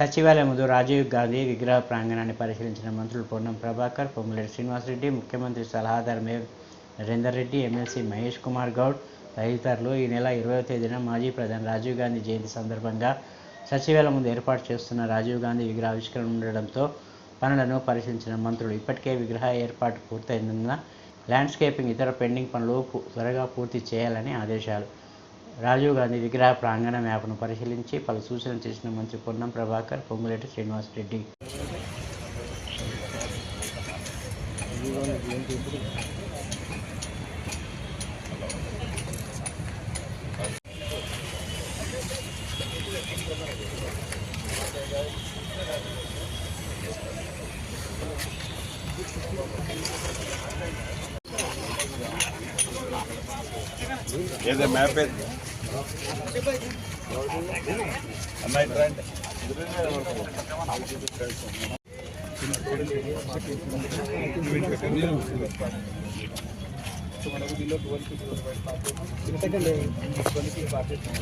సచివాలయం ముందు రాజీవ్ గాంధీ విగ్రహ ప్రాంగణాన్ని పరిశీలించిన మంత్రులు పొన్నం ప్రభాకర్ పొంగులేటి శ్రీనివాసరెడ్డి ముఖ్యమంత్రి సలహాదారు మే నరేందర్ రెడ్డి ఎమ్మెల్సీ మహేష్ కుమార్ గౌడ్ తదితరులు ఈ నెల ఇరవై తేదీన మాజీ ప్రధాని రాజీవ్ గాంధీ జయంతి సందర్భంగా సచివాలయం ముందు ఏర్పాటు చేస్తున్న రాజీవ్ గాంధీ విగ్రహ ఆవిష్కరణ ఉండడంతో పనులను పరిశీలించిన మంత్రులు ఇప్పటికే విగ్రహ ఏర్పాటు పూర్తయినందున ల్యాండ్స్కేపింగ్ ఇతర పెండింగ్ పనులు త్వరగా పూర్తి చేయాలని ఆదేశాలు రాజీవ్ గాంధీ విగ్రహ ప్రాంగణ మ్యాప్ను పరిశీలించి పలు సూచనలు చేసిన మంత్రి పొన్నం ప్రభాకర్ పొంగులేటి శ్రీనివాసరెడ్డి. ఏదో మ్యాప్ ఏది. అమ్మాయి రండి.